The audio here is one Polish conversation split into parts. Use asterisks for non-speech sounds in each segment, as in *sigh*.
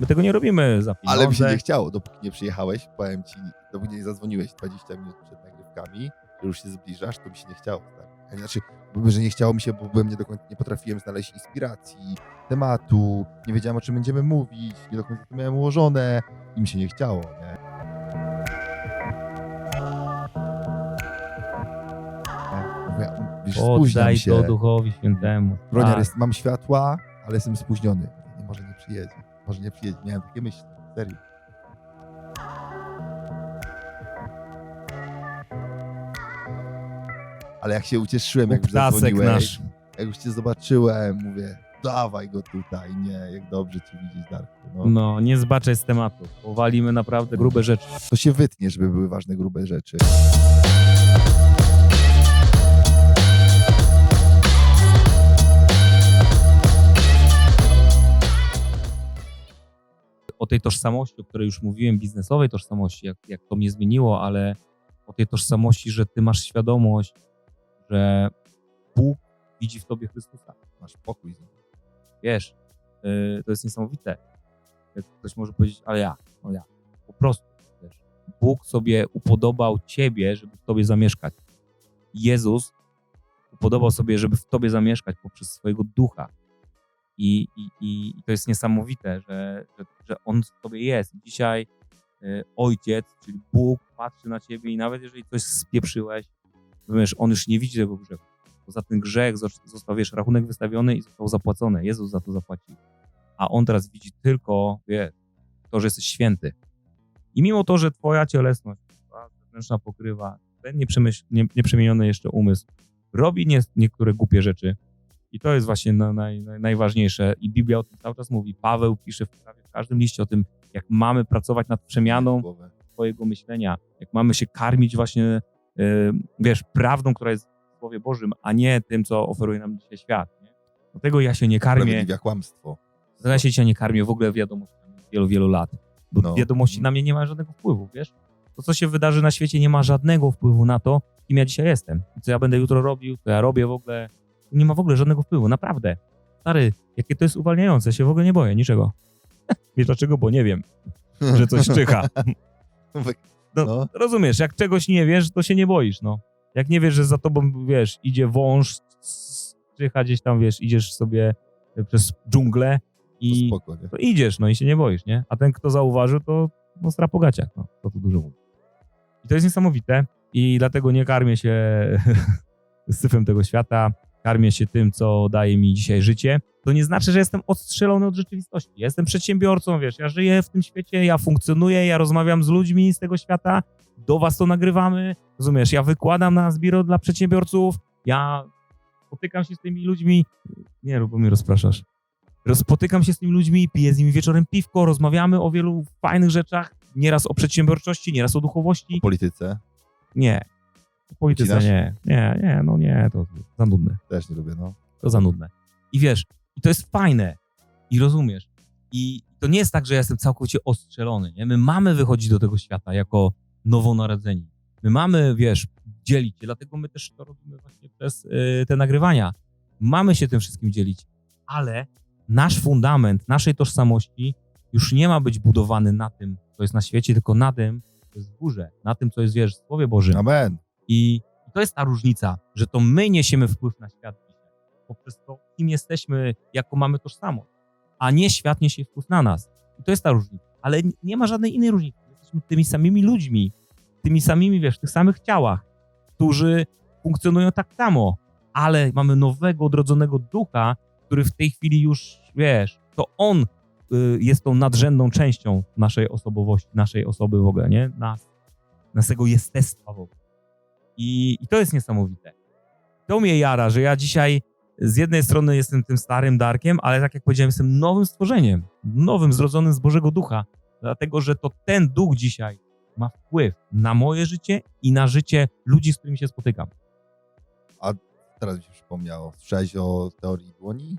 My tego nie robimy za pieniądze. Ale mi się nie chciało, dopóki nie przyjechałeś, powiem ci, dopóki nie zadzwoniłeś 20 minut przed nagrywkami, że już się zbliżasz, to mi się nie chciało. Tak? Znaczy, że nie chciało mi się, bo byłem nie do końca, nie potrafiłem znaleźć inspiracji, tematu, nie wiedziałem o czym będziemy mówić, nie do końca to miałem ułożone i mi się nie chciało, nie? Wiesz, Oddaj się. to Duchowi Świętemu. Broniar, Tak. jest, mam światła, ale jestem spóźniony. Nie, może nie przyjedzie. Może nie przyjedzie. Miałem takie myśli. Serio. Ale jak się ucieszyłem, jak już zadzwoniłeś, nasz. jak już cię zobaczyłem, mówię, dawaj go tutaj, nie, jak dobrze cię widzieć, Darku. No. No, nie zbaczaj z tematu. Powalimy naprawdę grube rzeczy. To się wytnie, żeby były ważne, grube rzeczy. Tej tożsamości, o której już mówiłem, biznesowej tożsamości, jak, jak to mnie zmieniło, ale o tej tożsamości, że ty masz świadomość, że Bóg widzi w tobie Chrystusa. Masz pokój. z nim. Wiesz, yy, to jest niesamowite. Jak ktoś może powiedzieć, ale ja, no ja. Po prostu, wiesz, Bóg sobie upodobał ciebie, żeby w tobie zamieszkać. Jezus upodobał sobie, żeby w tobie zamieszkać poprzez swojego ducha. I, i, i to jest niesamowite, że, że, że On w tobie jest. Dzisiaj y, Ojciec, czyli Bóg, patrzy na ciebie i nawet jeżeli coś spieprzyłeś, wiesz, On już nie widzi tego grzechu. Bo za ten grzech zos- został, wiesz, rachunek wystawiony i został zapłacony. Jezus za to zapłacił. A On teraz widzi tylko, wiesz, to, że jesteś święty. I mimo to, że twoja cielesność, zewnętrzna pokrywa, ten nieprzemieniony jeszcze umysł robi nie, niektóre głupie rzeczy. I to jest właśnie na, naj, naj, najważniejsze. I Biblia o tym cały czas mówi. Paweł pisze w, prawie w każdym liście o tym, jak mamy pracować nad przemianą Głowę. swojego myślenia, jak mamy się karmić właśnie, y, wiesz, prawdą, która jest w Słowie Bożym, a nie tym, co oferuje nam dzisiaj świat. Nie? Dlatego ja się nie karmię, kłamstwo. dlatego ja się dzisiaj nie karmię w ogóle wiadomościami od wielu, wielu lat. Bo No. wiadomości na mnie nie ma żadnego wpływu, wiesz? To, co się wydarzy na świecie, nie ma żadnego wpływu na to, kim ja dzisiaj jestem. Co ja będę jutro robił, co ja robię w ogóle, nie ma w ogóle żadnego wpływu, naprawdę. Stary, jakie to jest uwalniające, się w ogóle nie boję niczego. *laughs* Wiesz dlaczego? Bo nie wiem, że coś czyha. *laughs* No, No. Rozumiesz, jak czegoś nie wiesz, to się nie boisz, no. Jak nie wiesz, że za tobą, wiesz, idzie wąż, czyha gdzieś tam, wiesz, idziesz sobie przez dżunglę To i spoko, to idziesz, no i się nie boisz, nie? A ten, kto zauważył, to no, stra po gaciach, no. To tu dużo mówi. I to jest niesamowite i dlatego nie karmię się *laughs* syfem tego świata, karmię się tym, co daje mi dzisiaj życie. To nie znaczy, że jestem odstrzelony od rzeczywistości. Ja jestem przedsiębiorcą, wiesz, ja żyję w tym świecie, ja funkcjonuję, ja rozmawiam z ludźmi z tego świata, do was to nagrywamy, rozumiesz, ja wykładam na Zbiro dla przedsiębiorców, ja spotykam się z tymi ludźmi, nie bo mnie rozpraszasz. Spotykam się z tymi ludźmi, piję z nimi wieczorem piwko, rozmawiamy o wielu fajnych rzeczach, nieraz o przedsiębiorczości, nieraz o duchowości. W polityce Nie. W polityce Ucinasz? nie. Nie, nie, no nie, to za nudne. też nie lubię, no. To za nudne. I wiesz, i to jest fajne. I rozumiesz. I to nie jest tak, że ja jestem całkowicie ostrzelony. Nie? My mamy wychodzić do tego świata jako nowonarodzeni. My mamy, wiesz, dzielić się, dlatego my też to robimy właśnie przez y, te nagrywania. Mamy się tym wszystkim dzielić, ale nasz fundament naszej tożsamości już nie ma być budowany na tym, co jest na świecie, tylko na tym, co jest w górze, na tym, co jest, wiesz, w Słowie Bożym. Amen. I to jest ta różnica, że to my niesiemy wpływ na świat dzisiaj, poprzez to, kim jesteśmy, jaką mamy tożsamość, a nie świat niesie wpływ na nas. I to jest ta różnica. Ale nie ma żadnej innej różnicy. Jesteśmy tymi samymi ludźmi, tymi samymi, wiesz, tych samych ciałach, którzy funkcjonują tak samo, ale mamy nowego, odrodzonego ducha, który w tej chwili już, wiesz, to on y, jest tą nadrzędną częścią naszej osobowości, naszej osoby w ogóle, nie? Nas, naszego jestestwa w ogóle. I, I to jest niesamowite. To mnie jara, że ja dzisiaj z jednej strony jestem tym starym Darkiem, ale tak jak powiedziałem, jestem nowym stworzeniem, nowym, zrodzonym z Bożego Ducha, dlatego że to ten duch dzisiaj ma wpływ na moje życie i na życie ludzi, z którymi się spotykam. Teraz mi się przypomniało. Słyszałeś o teorii dłoni?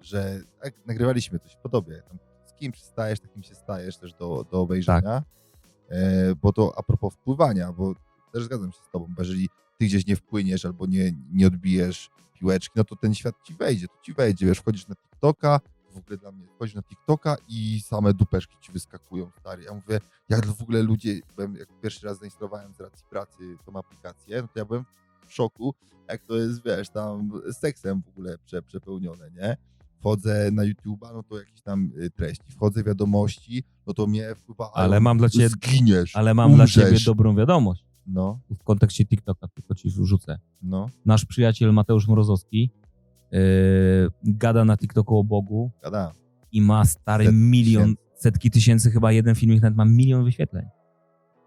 Że jak nagrywaliśmy coś w podobie. Tam z kim przystajesz, takim się stajesz też do, do obejrzenia. E, bo to a propos wpływania, bo też zgadzam się z tobą, bo jeżeli ty gdzieś nie wpłyniesz albo nie, nie odbijesz piłeczki, no to ten świat ci wejdzie, to ci wejdzie, wiesz, wchodzisz na TikToka, w ogóle dla mnie, wchodzisz na TikToka i same dupeszki ci wyskakują, stary. Ja mówię, jak w ogóle ludzie, byłem, jak pierwszy raz zainstalowałem z racji pracy tą aplikację, no to ja byłem w szoku, jak to jest, wiesz, tam seksem w ogóle prze, przepełnione, nie? Wchodzę na YouTube'a, no to jakieś tam y, treści, wchodzę w wiadomości, no to mnie wpływa, Ale mam dla ciebie, zginiesz, ale mam dla ciebie dobrą wiadomość. No, W kontekście TikToka tylko ci wrzucę. no, Nasz przyjaciel Mateusz Mrozowski yy, gada na TikToku o Bogu gada. i ma stary Setki milion, tysięcy. setki tysięcy, chyba jeden filmik nawet ma milion wyświetleń.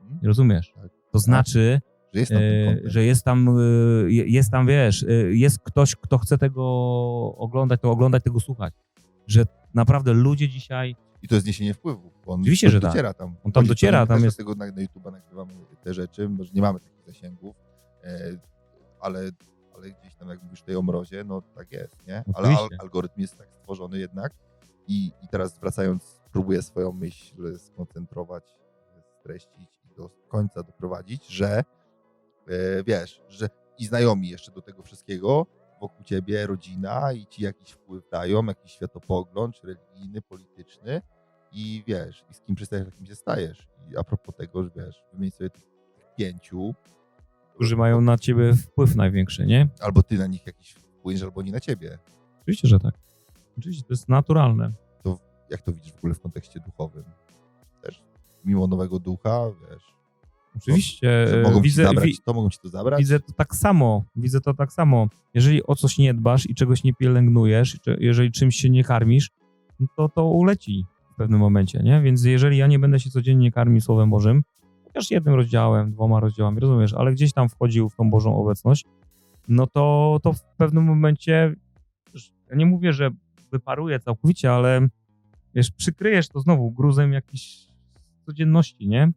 Mhm. Rozumiesz? Tak. To znaczy, Że jest tam e, że jest tam, e, jest tam, wiesz, e, jest ktoś, kto chce tego oglądać, to oglądać, tego słuchać. Że naprawdę ludzie dzisiaj, I to jest niesienie wpływu. Bo on Oczywiście, że tak. dociera tam. On tam Chodzi, dociera, tam też jest- Dlatego na, na YouTube'a nagrywamy te rzeczy, bo że nie mamy takich zasięgów, e, ale, ale gdzieś tam, jak mówisz tutaj o mrozie, no tak jest, nie? Ale al, algorytm jest tak stworzony jednak i, i teraz wracając, próbuję swoją myśl skoncentrować, streścić i do końca doprowadzić, że e, wiesz, że i znajomi jeszcze do tego wszystkiego wokół ciebie, rodzina i ci jakiś wpływ dają, jakiś światopogląd, czy religijny, polityczny i wiesz, i z kim przystajesz, takim się stajesz. I a propos tego, że wiesz, wymień sobie tych, pięciu, którzy mają na ciebie wpływ największy, nie? albo ty na nich jakiś wpłyniesz, albo oni na ciebie. Oczywiście, że tak. Oczywiście, to jest naturalne. Jak to widzisz w ogóle w kontekście duchowym? Też mimo nowego ducha, wiesz, Oczywiście, że e, mogą widzę, ci zabrać wi- to, mogą ci to zabrać. widzę to tak samo. Widzę to tak samo. Jeżeli o coś nie dbasz i czegoś nie pielęgnujesz, jeżeli czymś się nie karmisz, no to to uleci w pewnym momencie, nie? Więc jeżeli ja nie będę się codziennie karmił Słowem Bożym, chociaż jednym rozdziałem, dwoma rozdziałami, rozumiesz, ale gdzieś tam wchodził w tą Bożą obecność, no to, to w pewnym momencie, ja nie mówię, że wyparuje całkowicie, ale wiesz, przykryjesz to znowu gruzem jakiejś codzienności, nie?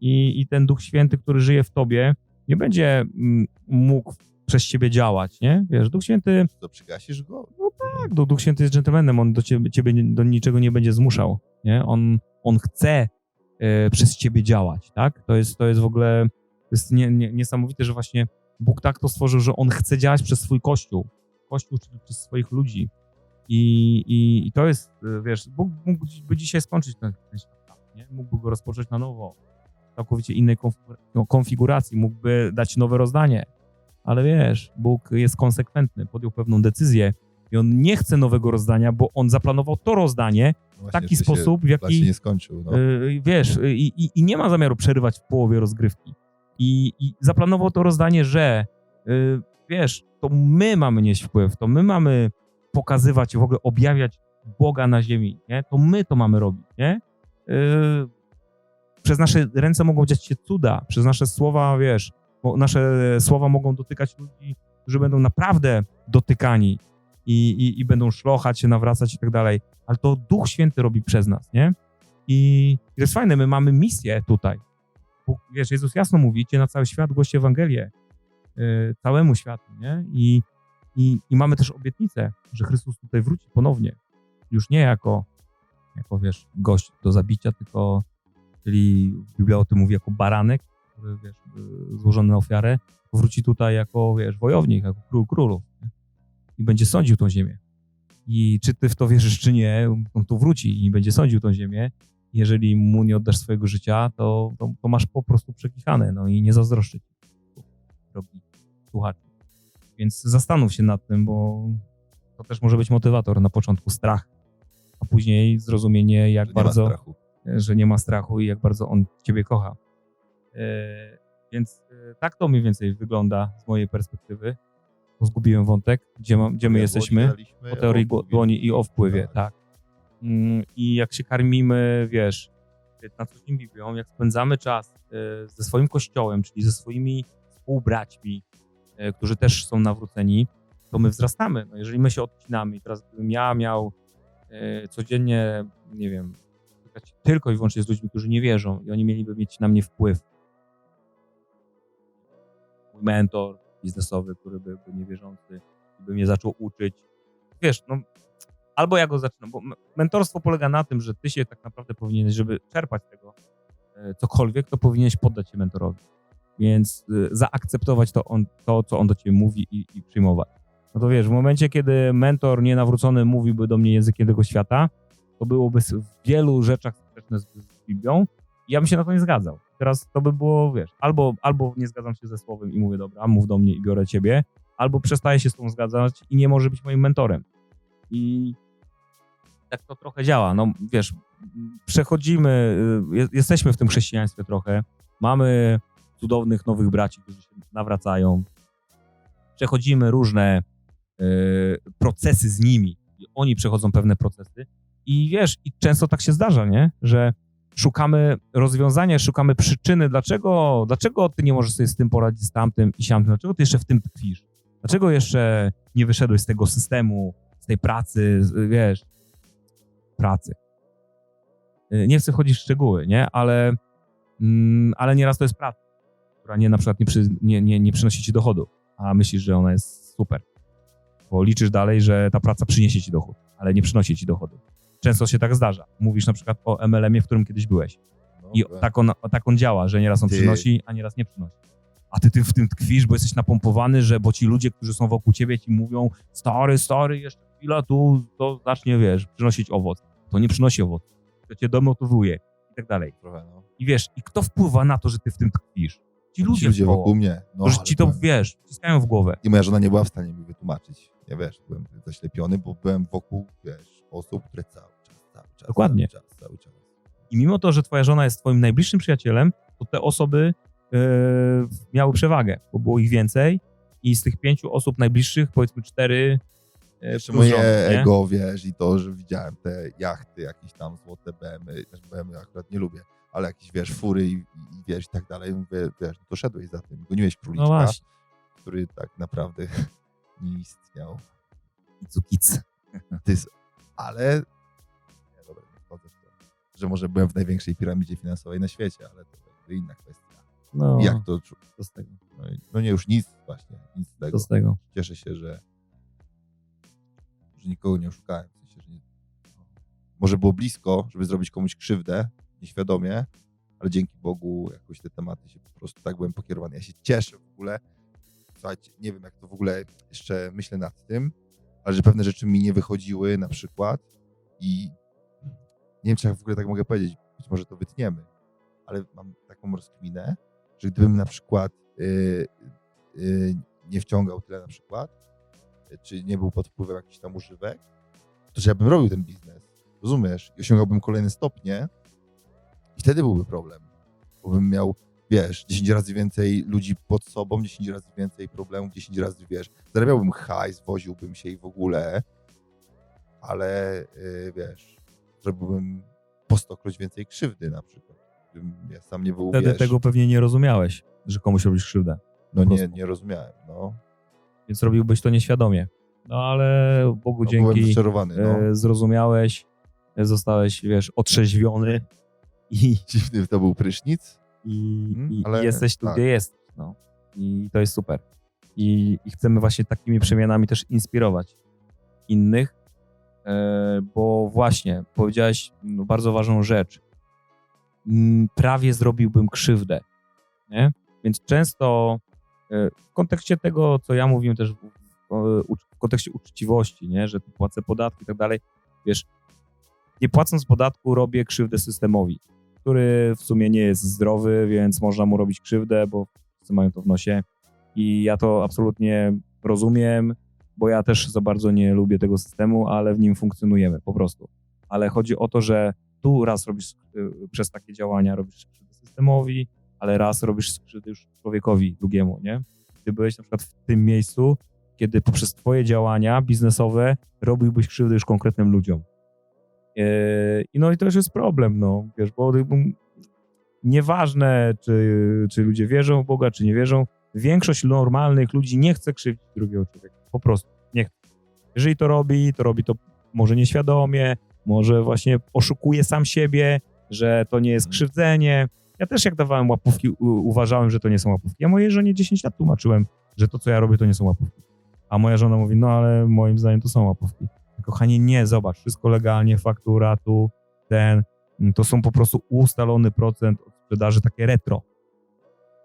I, I ten Duch Święty, który żyje w tobie, nie będzie mm, mógł przez ciebie działać, nie? Wiesz, Duch Święty, To przygasisz go? tak, Duch Święty jest dżentelmenem, on do ciebie, ciebie do niczego nie będzie zmuszał, nie? On, on chce e, przez ciebie działać, tak? To jest, to jest w ogóle, jest nie, nie, niesamowite, że właśnie Bóg tak to stworzył, że on chce działać przez swój Kościół, Kościół, czyli przez swoich ludzi. I, i, i to jest, e, wiesz, Bóg mógłby dzisiaj skończyć ten, ten świat, nie? Mógłby go rozpocząć na nowo, całkowicie innej konf- konfiguracji, mógłby dać nowe rozdanie, ale wiesz, Bóg jest konsekwentny, podjął pewną decyzję i on nie chce nowego rozdania, bo on zaplanował to rozdanie No w taki sposób, w jaki, nie skończył, no. yy, wiesz, yy, i, i nie ma zamiaru przerywać w połowie rozgrywki. I, i zaplanował to rozdanie, że yy, wiesz, to my mamy nieść wpływ, to my mamy pokazywać i w ogóle objawiać Boga na ziemi, nie? To my to mamy robić, nie? Yy, przez nasze ręce mogą dziać się cuda, przez nasze słowa, wiesz, bo nasze słowa mogą dotykać ludzi, którzy będą naprawdę dotykani i, i, i będą szlochać się, nawracać i tak dalej, ale to Duch Święty robi przez nas, nie? I, to jest fajne, my mamy misję tutaj. Bóg, wiesz, Jezus jasno mówi, na cały świat, głoście Ewangelię y, całemu światu, nie? I, i, I mamy też obietnicę, że Chrystus tutaj wróci ponownie. Już nie jako, jako wiesz, gość do zabicia, tylko, czyli Biblia o tym mówi, jako baranek, który, wiesz, y, złożony na ofiarę, wróci tutaj jako, wiesz, wojownik, jako król królów. Nie? I będzie sądził tą ziemię. I czy ty w to wierzysz, czy nie, on tu wróci i będzie sądził tą ziemię. Jeżeli mu nie oddasz swojego życia, to, to, to masz po prostu przekichane, no i nie zazdroszczę ci, drogi słuchacz. Więc zastanów się nad tym, bo to też może być motywator. Na początku strach, a później zrozumienie, jak nie bardzo. Że nie ma strachu i jak bardzo on ciebie kocha. E, więc e, tak to mniej więcej wygląda z mojej perspektywy. Bo Zgubiłem wątek, gdzie, mam, gdzie my jesteśmy. O teorii dłoni i o wpływie, Tak. tak. Mm, I jak się karmimy, wiesz, na co dzień Biblią, jak spędzamy czas e, ze swoim kościołem, czyli ze swoimi współbraćmi, którzy też są nawróceni, to my wzrastamy. No jeżeli my się odcinamy i teraz gdybym ja miał codziennie, nie wiem, tylko i wyłącznie z ludźmi, którzy nie wierzą i oni mieliby mieć na mnie wpływ. Mój mentor biznesowy, który by, by niewierzący, by mnie zaczął uczyć. Wiesz, no albo ja go zacznę, bo mentorstwo polega na tym, że ty się tak naprawdę powinieneś, żeby czerpać tego e, cokolwiek, to powinieneś poddać się mentorowi. Więc y, zaakceptować to, on, to, co on do ciebie mówi i, i przyjmować. No to wiesz, w momencie, kiedy mentor nienawrócony mówiłby do mnie językiem tego świata, to byłoby w wielu rzeczach sprzeczne z, z Biblią i ja bym się na to nie zgadzał. Teraz to by było, wiesz, albo, albo nie zgadzam się ze słowem i mówię, dobra, mów do mnie i biorę ciebie, albo przestaję się z tą zgadzać i nie może być moim mentorem. I tak to trochę działa. No wiesz, przechodzimy, y, je- jesteśmy w tym chrześcijaństwie trochę, mamy cudownych nowych braci, którzy się nawracają, przechodzimy różne y, procesy z nimi, oni przechodzą pewne procesy i wiesz, i często tak się zdarza, nie? Że szukamy rozwiązania, szukamy przyczyny, dlaczego, dlaczego ty nie możesz sobie z tym poradzić, z tamtym i siamtym, dlaczego ty jeszcze w tym tkwisz? Dlaczego jeszcze nie wyszedłeś z tego systemu, z tej pracy, z, wiesz, pracy? Y, Nie chcę wchodzić w szczegóły, nie? Ale, mm, ale nieraz to jest praca, która nie, na przykład nie, przy, nie, nie, nie przynosi ci dochodu, a myślisz, że ona jest super. Bo liczysz dalej, że ta praca przyniesie ci dochód, ale nie przynosi ci dochodu. Często się tak zdarza. Mówisz na przykład o MLM-ie, w którym kiedyś byłeś. No, I tak. tak on, tak on działa, że nieraz on Ty- przynosi, a nieraz nie przynosi. A ty, ty w tym tkwisz, bo jesteś napompowany, że bo ci ludzie, którzy są wokół ciebie ci mówią stary, stary, jeszcze chwila tu, to zacznie, wiesz, przynosić owoc. To nie przynosi owoc. To cię demotywuje i tak dalej. Trochę, no. I wiesz, i kto wpływa na to, że ty w tym tkwisz? Ci ludzie, Ci ludzie wokół mnie. No, Że ci to, byłem- wiesz, wciskają w głowę. I moja żona nie była w stanie mi wytłumaczyć. Ja wiesz, byłem zaślepiony, bo byłem wokół, wiesz, osób, które cały czas, Dokładnie. cały czas, cały czas. I mimo to, że twoja żona jest twoim najbliższym przyjacielem, to te osoby e, miały przewagę, bo było ich więcej i z tych pięciu osób najbliższych, powiedzmy cztery e, Jeszcze moje nie? ego, wiesz, i to, że widziałem te jachty, jakieś tam złote BMy, też BMy akurat nie lubię, ale jakieś, wiesz, fury i, i wiesz, i tak dalej, mówię, wiesz, to szedłeś za tym, goniłeś króliczka, No który tak naprawdę *laughs* nie istniał. Cukic. Ty, ale, że może byłem w największej piramidzie finansowej na świecie, ale to jakby inna kwestia. No, Jak to, czu- to z tego. no, no nie, już nic właśnie, nic z tego. To z tego. Cieszę się, że, że nikogo nie oszukałem. W sensie, że nie, może było blisko, żeby zrobić komuś krzywdę, nieświadomie, ale dzięki Bogu jakoś te tematy się po prostu tak byłem pokierowany. Ja się cieszę w ogóle. Słuchajcie, nie wiem jak to w ogóle jeszcze myślę nad tym, ale że pewne rzeczy mi nie wychodziły na przykład i nie wiem, czy ja w ogóle tak mogę powiedzieć, być może to wytniemy, ale mam taką rozkminę, że gdybym na przykład yy, yy, nie wciągał tyle na przykład, yy, czy nie był pod wpływem jakichś tam używek, to że ja bym robił ten biznes, rozumiesz? I osiągałbym kolejne stopnie i wtedy byłby problem, bo bym miał, wiesz, 10 razy więcej ludzi pod sobą, 10 razy więcej problemów, 10 razy, wiesz, zarabiałbym hajs, woziłbym się i w ogóle, ale yy, wiesz, zrobiłbym po stokroć więcej krzywdy na przykład. Ja sam nie był, Wtedy wiesz, tego pewnie nie rozumiałeś, że komuś robisz krzywdę. no nie, nie rozumiałem, no. Więc robiłbyś to nieświadomie. No ale Bogu no dzięki no. e, zrozumiałeś, e, zostałeś, wiesz, otrzeźwiony i, *laughs* Dziwny to był prysznic. i, Mhm, i ale jesteś tu, tak. gdzie jesteś. No. I to jest super. I, I chcemy właśnie takimi przemianami też inspirować innych, bo właśnie powiedziałeś no, bardzo ważną rzecz. Mm, Prawie zrobiłbym krzywdę. Nie? Więc często e, w kontekście tego, co ja mówiłem też w, kontekście uczciwości, nie? że płacę podatki i tak dalej, wiesz, nie płacąc podatku robię krzywdę systemowi, który w sumie nie jest zdrowy, więc można mu robić krzywdę, bo wszyscy mają to w nosie. I ja to absolutnie rozumiem, bo ja też za bardzo nie lubię tego systemu, ale w nim funkcjonujemy po prostu. Ale chodzi o to, że tu raz robisz y, przez takie działania, robisz krzywdę systemowi, ale raz robisz krzywdę już człowiekowi drugiemu, nie? Ty byłeś na przykład w tym miejscu, kiedy poprzez twoje działania biznesowe robiłbyś krzywdę już konkretnym ludziom. Yy, I no i to już jest problem, no, wiesz, bo nieważne, czy, czy ludzie wierzą w Boga, czy nie wierzą, większość normalnych ludzi nie chce krzywdzić drugiego człowieka. Po prostu nie chce. Jeżeli to robi, to robi to może nieświadomie, może właśnie oszukuje sam siebie, że to nie jest krzywdzenie. Ja też jak dawałem łapówki, uważałem, że to nie są łapówki. Ja mojej żonie 10 lat tłumaczyłem, że to, co ja robię, to nie są łapówki. A moja żona mówi, no ale moim zdaniem to są łapówki. Kochanie, nie, zobacz, wszystko legalnie, faktura tu, ten, to są po prostu ustalony procent od sprzedaży, takie retro.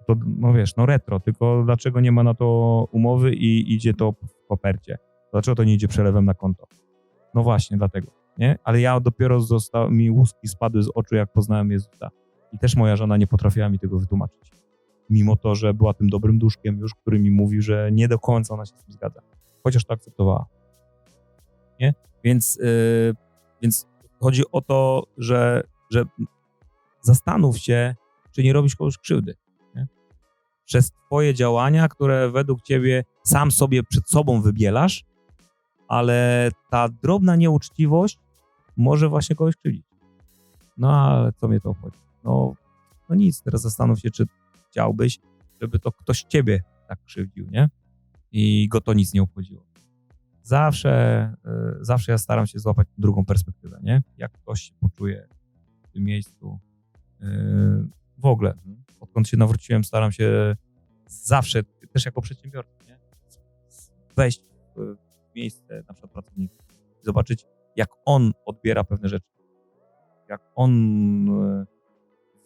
To, no wiesz, no retro, tylko dlaczego nie ma na to umowy i idzie to w kopercie? Dlaczego to nie idzie przelewem na konto? No właśnie, dlatego, nie? Ale ja dopiero został, mi łuski spadły z oczu, jak poznałem Jezusa. I też moja żona nie potrafiła mi tego wytłumaczyć. Mimo to, że była tym dobrym duszkiem już, który mi mówił, że nie do końca ona się z tym zgadza. Chociaż to akceptowała. Nie? Więc, yy, więc chodzi o to, że, że zastanów się, czy nie robisz komuś krzywdy. Przez twoje działania, które według ciebie sam sobie przed sobą wybielasz, ale ta drobna nieuczciwość może właśnie kogoś krzywdzić. No ale co mnie to obchodzi? No, no nic, teraz zastanów się, czy chciałbyś, żeby to ktoś ciebie tak krzywdził, nie? I go to nic nie obchodziło. Zawsze, y, zawsze ja staram się złapać drugą perspektywę, nie? Jak ktoś się poczuje w tym miejscu. y, w ogóle, odkąd się nawróciłem, staram się zawsze, też jako przedsiębiorca, nie? wejść w miejsce na przykład pracownika i zobaczyć, jak on odbiera pewne rzeczy, jak on y,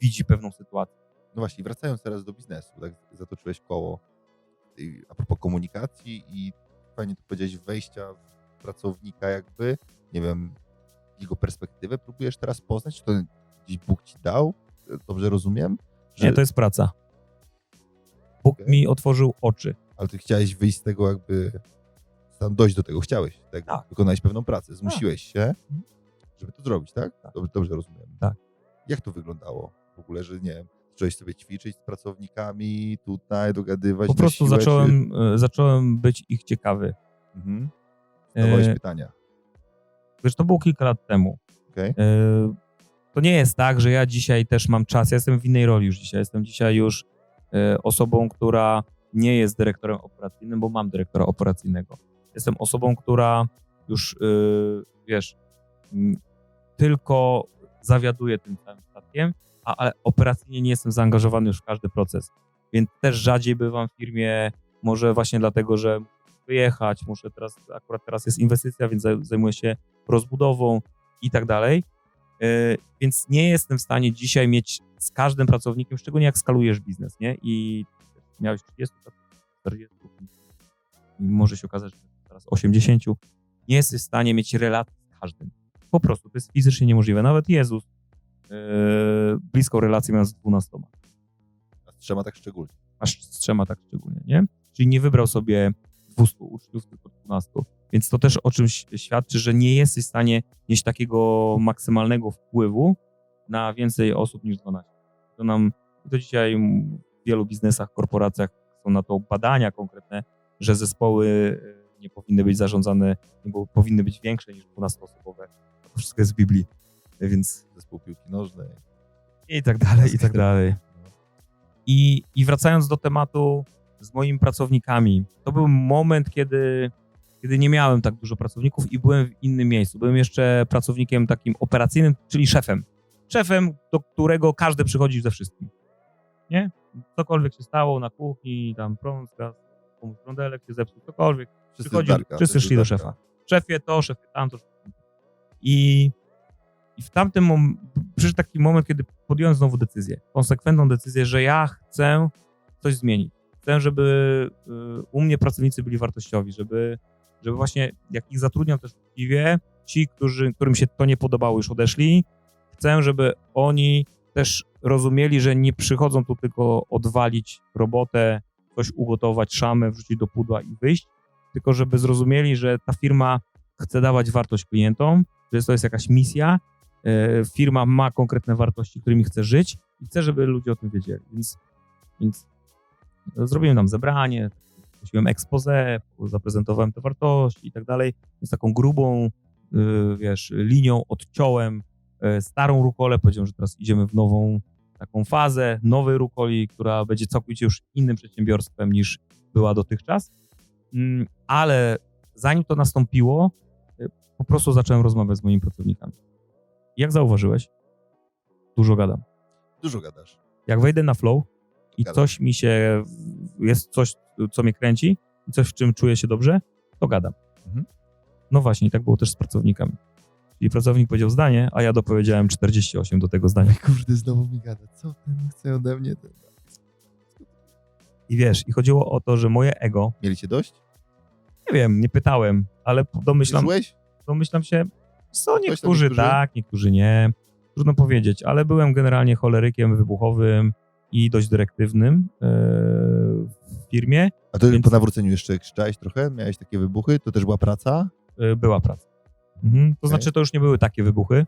widzi pewną sytuację. No właśnie, wracając teraz do biznesu, tak zatoczyłeś koło a propos komunikacji i fajnie to powiedziałeś, wejścia w pracownika jakby, nie wiem, jego perspektywę próbujesz teraz poznać, to gdzieś Bóg ci dał, dobrze rozumiem? Że, Nie, to jest praca. Bóg Okej. mi otworzył oczy. Ale ty chciałeś wyjść z tego jakby, tam dojść do tego, chciałeś, tak? Tak. Wykonałeś pewną pracę, zmusiłeś się, żeby to zrobić, tak? Tak. Dobrze, dobrze rozumiem. Tak. Jak to wyglądało w ogóle, że nie wiem, zacząłeś sobie ćwiczyć z pracownikami, tutaj dogadywać Po prostu siłę, zacząłem, e, zacząłem być ich ciekawy. Czy... Mhm. Zadawałeś E, pytania, Wiesz, to było kilka lat temu. okej? E, To nie jest tak, że ja dzisiaj też mam czas. Ja jestem w innej roli już dzisiaj. Jestem dzisiaj już e, osobą, która nie jest dyrektorem operacyjnym, bo mam dyrektora operacyjnego. Jestem osobą, która już, e, wiesz, tylko zawiaduje tym całym statkiem, a, ale operacyjnie nie jestem zaangażowany już w każdy proces. Więc też rzadziej bywam w firmie, może właśnie dlatego, że muszę wyjechać, muszę teraz, akurat teraz jest inwestycja, więc zaj- zajmuję się rozbudową i tak dalej. Yy, Więc nie jestem w stanie dzisiaj mieć z każdym pracownikiem, szczególnie jak skalujesz biznes, nie? I miałeś 30, 40, i może się okazać, że teraz 80. Nie jesteś w stanie mieć relacji z każdym. Po prostu to jest fizycznie niemożliwe. Nawet Jezus yy, bliską relację miał z 12 A z trzema tak szczególnie. aż z trzema tak szczególnie, nie? Czyli nie wybrał sobie 200 uczniów, tylko 12. Więc to też o czymś świadczy, że nie jesteś w stanie mieć takiego maksymalnego wpływu na więcej osób niż 12. To nam, to dzisiaj w wielu biznesach, korporacjach są na to badania konkretne, że zespoły y, nie powinny być zarządzane, bo- powinny być większe niż 12-osobowe. To wszystko jest w Biblii, więc Zespół piłki nożnej. i tak dalej, i tak dalej. I, I wracając do tematu z moimi pracownikami, to był moment, kiedy, kiedy nie miałem tak dużo pracowników i byłem w innym miejscu. Byłem jeszcze pracownikiem takim operacyjnym, czyli szefem. Szefem, do którego każdy przychodzi ze wszystkim. Nie? Cokolwiek się stało na kuchni, tam prąd zgasł, komuś prądelek się zepsuł, cokolwiek. Wszyscy Przychodził, z Darka, wszyscy szli do szefa. Szefie to, szefie tamto. szefie tamto. I, I w tamtym mom- przyszedł taki moment, kiedy podjąłem znowu decyzję, konsekwentną decyzję, że ja chcę coś zmienić. Chcę, żeby y, u mnie pracownicy byli wartościowi, żeby, żeby właśnie, jak ich zatrudniam też uczciwie, ci, którzy, którym się to nie podobało, już odeszli. Chcę, żeby oni też rozumieli, że nie przychodzą tu tylko odwalić robotę, coś ugotować, szamę, wrzucić do pudła i wyjść, tylko żeby zrozumieli, że ta firma chce dawać wartość klientom, że to jest jakaś misja, e, firma ma konkretne wartości, którymi chce żyć i chce, żeby ludzie o tym wiedzieli. Więc, więc tam zebranie, prosiłem expose, zaprezentowałem te wartości i tak dalej. Więc taką grubą, y, wiesz, linią odciąłem e, starą rukolę, powiedziałem, że teraz idziemy w nową taką fazę nowej rukoli, która będzie całkowicie już innym przedsiębiorstwem niż była dotychczas. Mm, Ale zanim to nastąpiło, y, po prostu zacząłem rozmawiać z moimi pracownikami. Jak zauważyłeś? Dużo gadam. Dużo gadasz. Jak wejdę na flow i Gadam. coś mi się, jest coś, co mnie kręci i coś, w czym czuję się dobrze, to gadam. Mhm. No właśnie, i tak było też z pracownikami. Czyli pracownik powiedział zdanie, a ja dopowiedziałem 48 do tego zdania. *laughs* Kurde, znowu mi gada. Co ten chce ode mnie? I wiesz, i chodziło o to, że moje ego, Mieliście dość? nie wiem, nie pytałem, ale domyślam, Żyłeś? domyślam się, co niektórzy, niektórzy? tak, niektórzy nie. Trudno powiedzieć, ale byłem generalnie cholerykiem wybuchowym i dość dyrektywnym e, w firmie. A to Więc- po nawróceniu jeszcze krzyczałeś trochę? Miałeś takie wybuchy? To też była praca? E, była praca. Mhm. To Okej. znaczy, to już nie były takie wybuchy.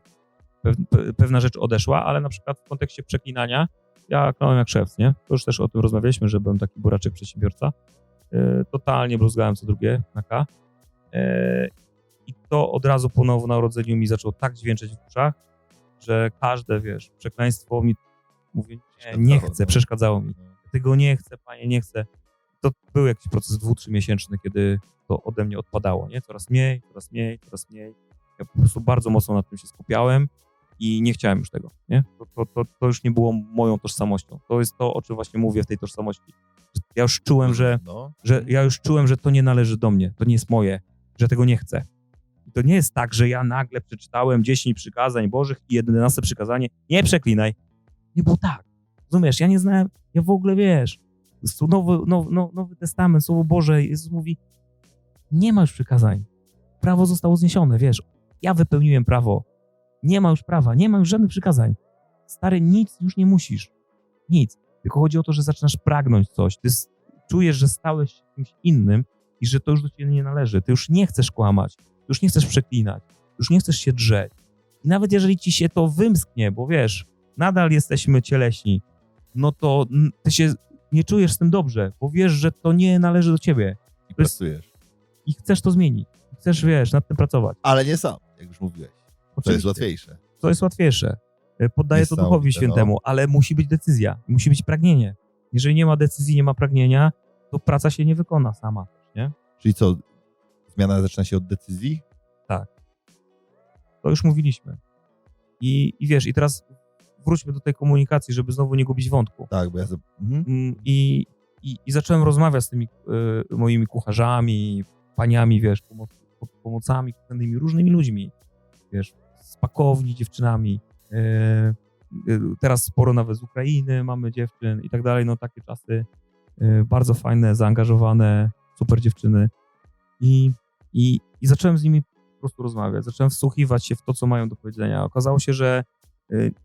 Pew, pe- pewna rzecz odeszła, ale na przykład w kontekście przeklinania ja klałem jak szef, nie? To już też o tym rozmawialiśmy, że byłem taki buraczek przedsiębiorca. E, totalnie bluzgałem co drugie na K. I to od razu po nowonarodzeniu mi zaczęło tak dźwięczeć w uszach, że każde, wiesz, przekleństwo mi, mówię, nie, nie chcę, no. przeszkadzało mi. Tego nie chcę, panie, nie chcę. To był jakiś proces dwu, trzymiesięczny, kiedy to ode mnie odpadało, nie? Coraz mniej, coraz mniej, coraz mniej. Ja po prostu bardzo mocno nad tym się skupiałem i nie chciałem już tego, nie? To, to, to, to już nie było moją tożsamością. To jest to, o czym właśnie mówię w tej tożsamości. Ja już czułem, że, No. że ja już czułem, że to nie należy do mnie, to nie jest moje, że tego nie chcę. I to nie jest tak, że ja nagle przeczytałem 10 przykazań Bożych i 11 przykazanie, nie przeklinaj. Nie było tak. Rozumiesz, ja nie znałem, ja w ogóle wiesz, Nowy, nowy, no- nowy Testament, Słowo Boże, Jezus mówi, nie ma już przykazań. Prawo zostało zniesione, wiesz, ja wypełniłem prawo. Nie ma już prawa, nie ma już żadnych przykazań. Stary, nic już nie musisz. Nic. Tylko chodzi o to, że zaczynasz pragnąć coś. Ty czujesz, że stałeś się kimś innym i że to już do ciebie nie należy. Ty już nie chcesz kłamać, już nie chcesz przeklinać, już nie chcesz się drzeć. I nawet jeżeli ci się to wymsknie, bo wiesz, nadal jesteśmy cieleśni, no to ty się nie czujesz z tym dobrze, bo wiesz, że to nie należy do ciebie I pracujesz. i chcesz to zmienić. Chcesz, wiesz, nad tym pracować. Ale nie sam, jak już mówiłeś. To jest Oczywiście. łatwiejsze. To jest łatwiejsze. E, Poddaję to Duchowi Niesamowite, Świętemu, no. ale musi być decyzja, musi być pragnienie. Jeżeli nie ma decyzji, nie ma pragnienia, to praca się nie wykona sama nie? Czyli co, zmiana zaczyna się od decyzji? To już mówiliśmy. I, I wiesz, i teraz wróćmy do tej komunikacji, żeby znowu nie gubić wątku. Tak, bo ja... za- Mhm. Mm, I, i, i zacząłem rozmawiać z tymi y, moimi kucharzami, paniami, wiesz, pomoc, po- pomocami kuchennymi, różnymi ludźmi, wiesz, z pakowni, dziewczynami. Y, y, teraz sporo nawet z Ukrainy mamy dziewczyn i tak dalej, no takie czasy bardzo fajne, zaangażowane, super dziewczyny. I, i, I zacząłem z nimi po prostu rozmawiać, zacząłem wsłuchiwać się w to, co mają do powiedzenia. Okazało się, że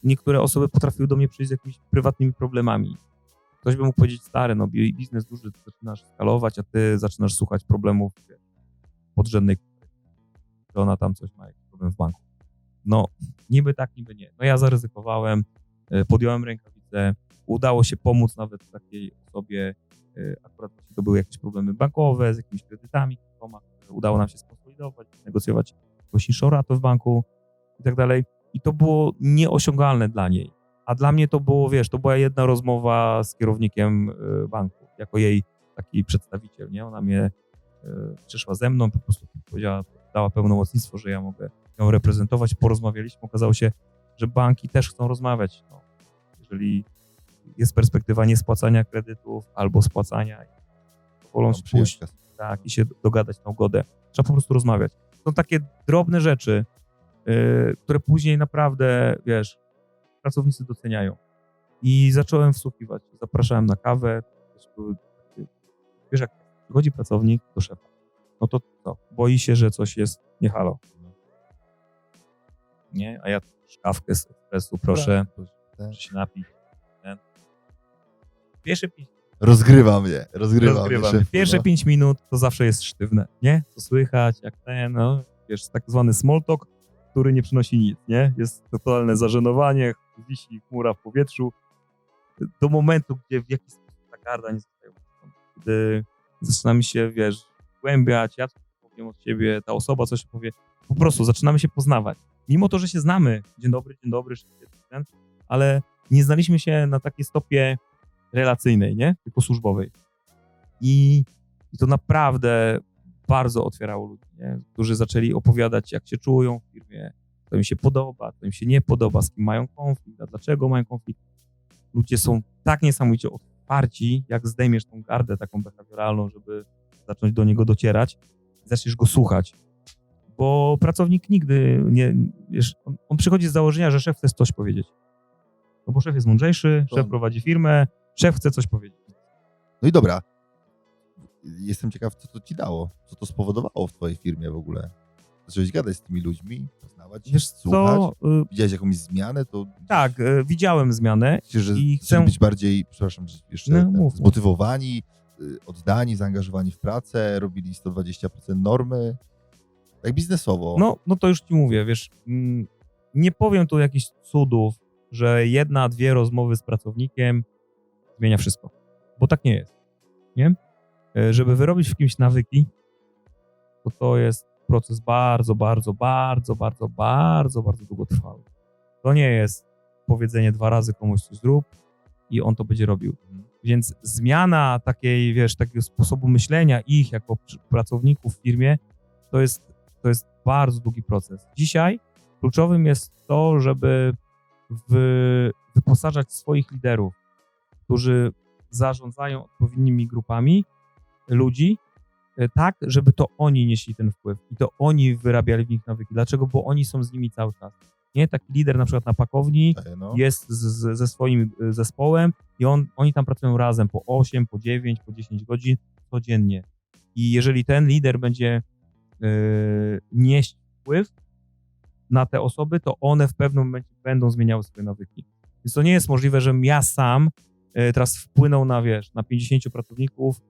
niektóre osoby potrafiły do mnie przyjść z jakimiś prywatnymi problemami. Ktoś by mógł powiedzieć, stary, no bi- biznes duży, ty zaczynasz skalować, a ty zaczynasz słuchać problemów podrzędnej, że ona tam coś ma, jakiś problem w banku. No, niby tak, niby nie. No ja zaryzykowałem, y, podjąłem rękawice, udało się pomóc nawet takiej osobie, y, akurat to były jakieś problemy bankowe, z jakimiś kredytami, udało nam się skonsolidować, negocjować jakiegoś insurata w banku i tak dalej. I to było nieosiągalne dla niej. A dla mnie to było, wiesz, to była jedna rozmowa z kierownikiem y, banku, jako jej taki przedstawiciel, nie? Ona mnie y, przyszła ze mną, po prostu powiedziała, dała pełnomocnictwo, że ja mogę ją reprezentować. Porozmawialiśmy, okazało się, że banki też chcą rozmawiać. No, jeżeli jest perspektywa niespłacania kredytów albo spłacania, wolą pójść tak, i się dogadać na ugodę. Trzeba po prostu rozmawiać. Są takie drobne rzeczy, które później naprawdę, wiesz, pracownicy doceniają. I zacząłem wsłuchiwać. Zapraszałem na kawę. Takie- Wiesz, jak przychodzi pracownik do szefa, no to co? Boi się, że coś jest nie halo. Nie? A ja szkawkę z espresso, proszę, Tak. proszę się napić. Nie? Pierwsze pięć Rozgrywa mnie, rozgrywa rozgrywamy. mnie. Pierwsze no. pięć minut to zawsze jest sztywne, nie? Co słychać, jak ten, no, wiesz, tak zwany small talk, który nie przynosi nic, nie? Jest totalne zażenowanie, wisi chmura w powietrzu. Do momentu, gdzie w jakiś sposób ta garda nie zostaje. Gdy zaczynamy się, wiesz, głębiać, ja coś powiem od ciebie, ta osoba coś powie, po prostu zaczynamy się poznawać. Mimo to, że się znamy, dzień dobry, dzień dobry, ten, ale nie znaliśmy się na takiej stopie relacyjnej, nie? Tylko służbowej. I, I to naprawdę bardzo otwierało ludzi, nie? którzy zaczęli opowiadać, jak się czują w firmie, co im się podoba, co im się nie podoba, z kim mają konflikt, a dlaczego mają konflikt. Ludzie są tak niesamowicie otwarci, jak zdejmiesz tą gardę taką behawioralną, żeby zacząć do niego docierać i zaczniesz go słuchać. Bo pracownik nigdy nie, wiesz, on, on przychodzi z założenia, że szef chce coś powiedzieć. No bo szef jest mądrzejszy, szef prowadzi firmę, szef chce coś powiedzieć. No i dobra. Jestem ciekaw, co to ci dało, co to spowodowało w twojej firmie w ogóle. Zacząłeś gadać z tymi ludźmi, poznawać, Wiesz słuchać. co, y, Widziałeś jakąś zmianę, to tak, y, widziałem zmianę myślisz, że i chcę... być bardziej, przepraszam, jeszcze No, mów. zmotywowani, y, oddani, zaangażowani w pracę, robili 120% normy. Tak biznesowo. No, no to już ci mówię, wiesz, mm, nie powiem tu jakichś cudów, że jedna, dwie rozmowy z pracownikiem zmienia wszystko, bo tak nie jest, nie? E, Żeby wyrobić w kimś nawyki, to to jest proces bardzo, bardzo, bardzo, bardzo, bardzo, bardzo długotrwały. To nie jest powiedzenie dwa razy komuś coś zrób i on to będzie robił. Więc zmiana takiej, wiesz, takiego sposobu myślenia ich jako pr- pracowników w firmie, to jest, to jest bardzo długi proces. Dzisiaj kluczowym jest to, żeby wy, wyposażać swoich liderów, którzy zarządzają odpowiednimi grupami ludzi, e, tak, żeby to oni nieśli ten wpływ i to oni wyrabiali w nich nawyki. Dlaczego? Bo oni są z nimi cały czas. Nie taki lider na przykład na pakowni, E, no. jest z, z, ze swoim y, zespołem i on, oni tam pracują razem po 8, po 9, po 10 godzin codziennie. I jeżeli ten lider będzie y, nieść wpływ na te osoby, to one w pewnym momencie będą zmieniały swoje nawyki. Więc to nie jest możliwe, żebym ja sam teraz wpłynął na, wiesz, na 50 pracowników,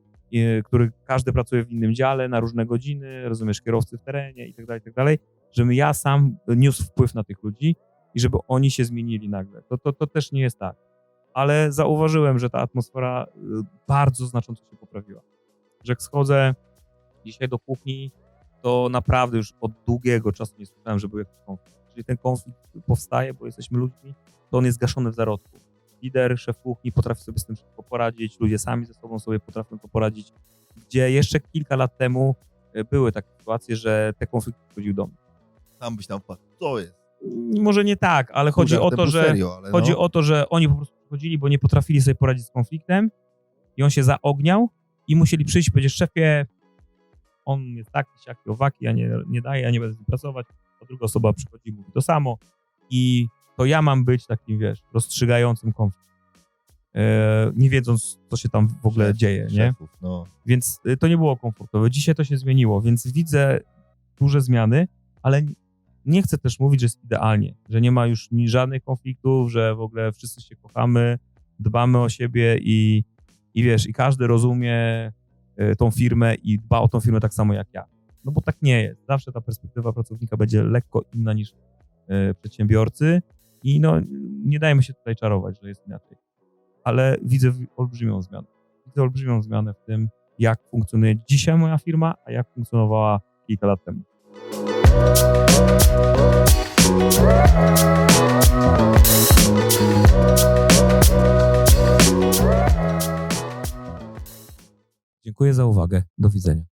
który każdy pracuje w innym dziale, na różne godziny, rozumiesz, kierowcy w terenie i tak dalej, tak dalej, żebym ja sam niósł wpływ na tych ludzi i żeby oni się zmienili nagle. To, to, to też nie jest tak. Ale zauważyłem, że ta atmosfera y, bardzo znacząco się poprawiła. Że jak schodzę dzisiaj do kuchni, to naprawdę już od długiego czasu nie słyszałem, że był jakiś konflikt. Jeżeli ten konflikt powstaje, bo jesteśmy ludźmi, to on jest gaszony w zarodku. Lider, szef kuchni potrafi sobie z tym szybko poradzić, ludzie sami ze sobą sobie potrafią to poradzić. Gdzie jeszcze kilka lat temu y, były takie sytuacje, że te konflikty przychodziły do mnie. Tam byś tam wpadł. Co jest? Może nie tak, ale chodzi Kurde, o to, że Serio, ale Chodzi no. o to, że oni po prostu przychodzili, bo nie potrafili sobie poradzić z konfliktem i on się zaogniał i musieli przyjść i powiedzieć, szefie, on jest taki, siaki, owaki, ja nie, nie daję, ja nie będę z nim pracować, a druga osoba przychodzi i mówi to samo i to ja mam być takim, wiesz, rozstrzygającym konflikt. E, nie wiedząc, co się tam w ogóle Szef- dzieje, nie? szefów, No. Więc y, to nie było komfortowe. Dzisiaj to się zmieniło, więc widzę duże zmiany, ale nie chcę też mówić, że jest idealnie, że nie ma już żadnych konfliktów, że w ogóle wszyscy się kochamy, dbamy o siebie i, i wiesz, i każdy rozumie y, tą firmę i dba o tą firmę tak samo jak ja. No bo tak nie jest. Zawsze ta perspektywa pracownika będzie lekko inna niż przedsiębiorcy i no nie dajmy się tutaj czarować, że jest inaczej. Ale widzę olbrzymią zmianę. Widzę olbrzymią zmianę w tym, jak funkcjonuje dzisiaj moja firma, a jak funkcjonowała kilka lat temu. Dziękuję za uwagę. Do widzenia.